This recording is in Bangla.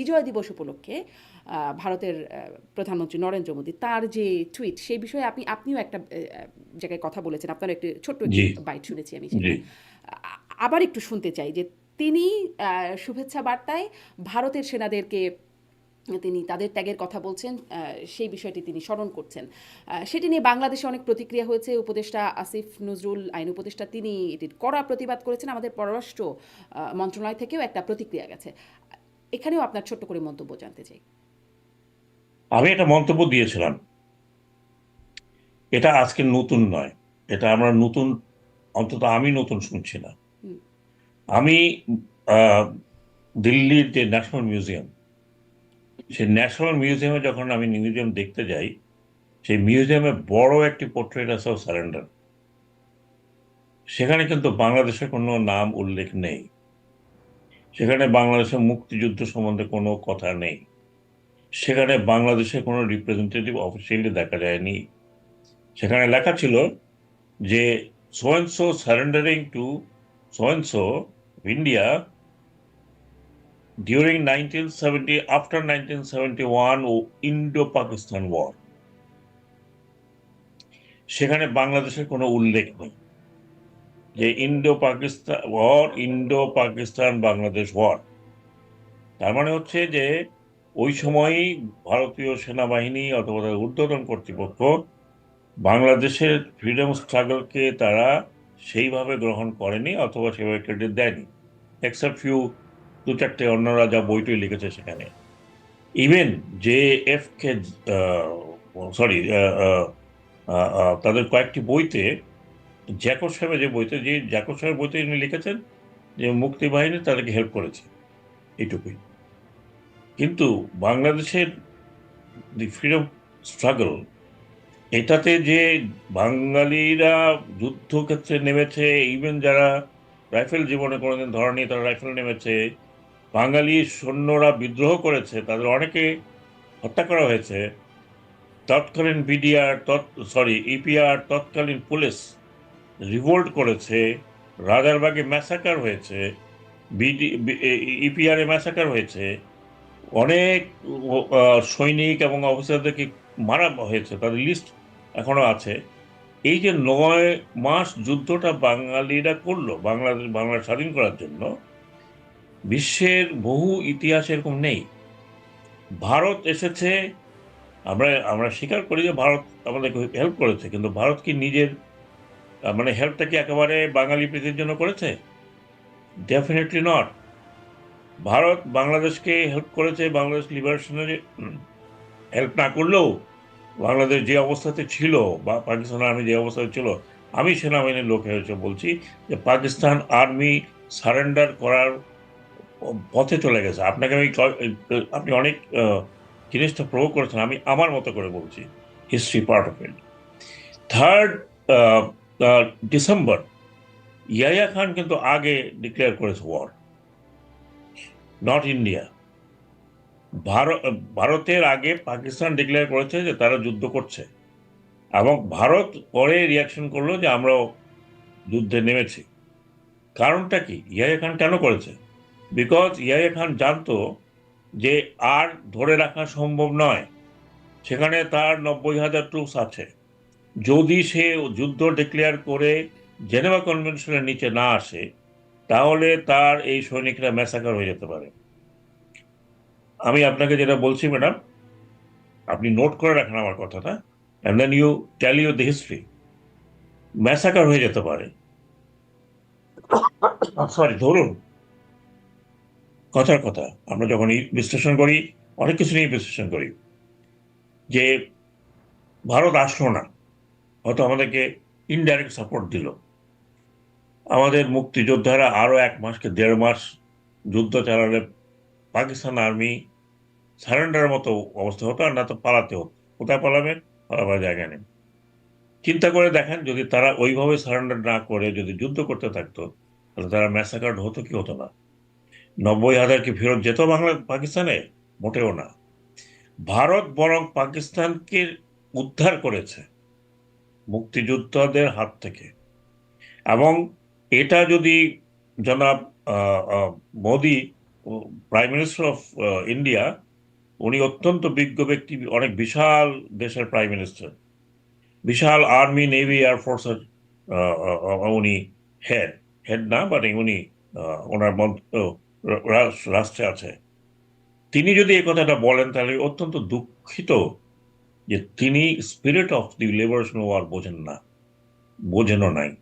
বিজয় দিবস উপলক্ষে ভারতের প্রধানমন্ত্রী নরেন্দ্র মোদী তার যে টুইট সেই বিষয়ে আপনি আপনিও একটা জায়গায় কথা বলেছেন। আপনার একটি ছোট্ট বাইট শুনেছি আমি আবার একটু শুনতে চাই যে তিনি শুভেচ্ছা বার্তায় ভারতের সেনাদেরকে তিনি তাদের ত্যাগের কথা বলছেন সেই বিষয়টি তিনি স্মরণ করছেন। সেটি নিয়ে বাংলাদেশে অনেক প্রতিক্রিয়া হয়েছে। উপদেষ্টা আসিফ নজরুল আইন উপদেষ্টা তিনি এটির কড়া প্রতিবাদ করেছেন। আমাদের পররাষ্ট্র মন্ত্রণালয় থেকেও একটা প্রতিক্রিয়া গেছে। এখানেও আপনার ছোট্ট করে মন্তব্য জানতে চাই। আমি একটা মন্তব্য দিয়েছিলাম। এটা আজকে নতুন নয়। এটা আমরা নতুন অন্তত আমি নতুন শুনছি না। আমি দিল্লির যে ন্যাশনাল মিউজিয়াম সেই ন্যাশনাল মিউজিয়ামে যখন আমি মিউজিয়াম দেখতে যাই সেই মিউজিয়ামে বড় একটি পোর্ট্রেট আছে সারেন্ডার সেখানে কিন্তু বাংলাদেশের কোনো নাম উল্লেখ নেই। সেখানে বাংলাদেশের মুক্তিযুদ্ধ সম্বন্ধে কোনো কথা নেই। সেখানে বাংলাদেশের কোনো রিপ্রেজেন্টেটিভ অফিসিয়ালি দেখা যায়নি। সেখানে লেখা ছিল যে সোয়েন্সো surrendering to সোয়েন্সো India during nineteen seventy after nineteen seventy one O Indo Pakistan war সেখানে বাংলাদেশের কোনো উল্লেখ নেই। যে Indo Pakistan war Indo Pakistan Bangladesh war তার মানে হচ্ছে যে, ওই সময়ই ভারতীয় সেনাবাহিনী অথবা তাদের ঊর্ধ্বতন কর্তৃপক্ষ বাংলাদেশের ফ্রিডম স্ট্রাগলকে তারা সেইভাবে গ্রহণ করেনি অথবা সেভাবে ক্রেডিট দেয়নি। এক্সেপ্ট ফিউ দু চারটে অন্যরা যা বইটই লিখেছে সেখানে। ইভেন যে এফ কে সরি তাদের কয়েকটি বইতে জ্যাকব সাহেবের যে বইতে, যে জ্যাকব সাহেবের বইতে তিনি লিখেছেন, যে মুক্তি বাহিনী তাদেরকে হেল্প করেছে, এইটুকুই। কিন্তু বাংলাদেশের দি ফ্রিডম স্ট্রাগল এটাতে যে বাঙালিরা যুদ্ধক্ষেত্রে নেমেছে ইভেন যারা রাইফেল জীবনে কোনোদিন ধরেনি তারা রাইফেল নেমেছে, বাঙালি সৈন্যরা বিদ্রোহ করেছে, তাদের অনেকে হত্যা করা হয়েছে, তৎকালীন বিডিআর তৎ সরি ইপিআর তৎকালীন পুলিশ রিভোল্ট করেছে, রাজারবাগে ম্যাসাকার হয়েছে বিডি ইপিআরে ম্যাসাকার হয়েছে, অনেক সৈনিক এবং অফিসারদেরকে মারা হয়েছে, তাদের লিস্ট এখনও আছে। এই যে নয় মাস যুদ্ধটা বাঙালিরা করল, বাংলাদেশ, বাংলা স্বাধীন করার জন্য, বিশ্বের বহু ইতিহাস এরকম নেই। ভারত এসেছে, আমরা আমরা স্বীকার করি যে ভারত আমাদেরকে হেল্প করেছে, কিন্তু ভারত কি নিজের মানে হেল্পটা কি একেবারে বাঙালি প্রীতির জন্য করেছে? ডেফিনেটলি নট ভারত বাংলাদেশকে হেল্প করেছে, বাংলাদেশ লিবারেশনের হেল্প না করলেও বাংলাদেশ যে অবস্থাতে ছিল বা পাকিস্তান আর্মি যে অবস্থাতে ছিল, আমি সেনাবাহিনীর লোক হয়েছে বলছি যে পাকিস্তান আর্মি সারেন্ডার করার পথে চলে গেছে। আপনাকে আমি আপনি অনেক জিনিসটা প্রয়োগ করেছেন, আমি আমার মতো করে বলছি history part of it third December, Yahya Khan কিন্তু আগে ডিক্লেয়ার করেছে ওয়ার নট ইন্ডিয়া ভারত, ভারতের আগে পাকিস্তান ডিক্লেয়ার করেছে যে তারা যুদ্ধ করছে এবং ভারত পরে রিয়াকশন করল যে আমরাও যুদ্ধে নেমেছি। কারণটা কি? ইয়াহিয়া খান কেন করেছে? বিকজ ইয়াহিয়া খান জানতো যে আর ধরে রাখা সম্ভব নয়। সেখানে তার নব্বই হাজার ট্রুপস আছে। যদি সে যুদ্ধ ডিক্লেয়ার করে জেনেভা কনভেনশনের নিচে না আসে, তাহলে তার এই সৈনিকরা ম্যাসাকার হয়ে যেতে পারে। আমি আপনাকে যেটা বলছি ম্যাডাম আপনি নোট করে রাখেন আমার কথাটা and then you tell you the history massacre হয়ে যেতে পারে। সরি ধরুন, কথার কথা, আমরা যখন বিশ্লেষণ করি, অনেক কিছু নিয়ে বিশ্লেষণ করি, যে ভারত আসলো না। হয়তো আমাদেরকে ইনডাইরেক্ট সাপোর্ট দিল। আমাদের মুক্তিযোদ্ধারা আরও এক মাসকে দেড় মাস যুদ্ধ চালালে পাকিস্তান আর্মি সারেন্ডার মতো অবস্থা হতো, আর না তো পালাতে হতো কোথায় পালাবেন পালাবার জায়গা নেই। চিন্তা করে দেখেন, যদি তারা ওইভাবে সারেন্ডার না করে, যদি যুদ্ধ করতে থাকতো, তাহলে তারা ম্যাসাকার্ড হতো কি হতো না? নব্বই হাজার কি ফেরত যেত বাংলা, পাকিস্তানে? মোটেও না। ভারত বরং পাকিস্তানকে উদ্ধার করেছে। মুক্তিযোদ্ধাদের হাত থেকে। এবং এটা যদি জনাব Modi prime minister of India উনি অত্যন্ত বিজ্ঞ ব্যক্তি, অনেক বিশাল দেশের প্রাইম মিনিস্টার বিশাল আর্মি নেভি এয়ারফোর্সের উনি হেড হেড না মানে উনি ওনার রাষ্ট্রে আছে। তিনি যদি এই কথাটা বলেন, তাহলে অত্যন্ত দুঃখিত যে তিনি স্পিরিট অফ দি লেবার বোঝেন না। বোঝেনও নাই।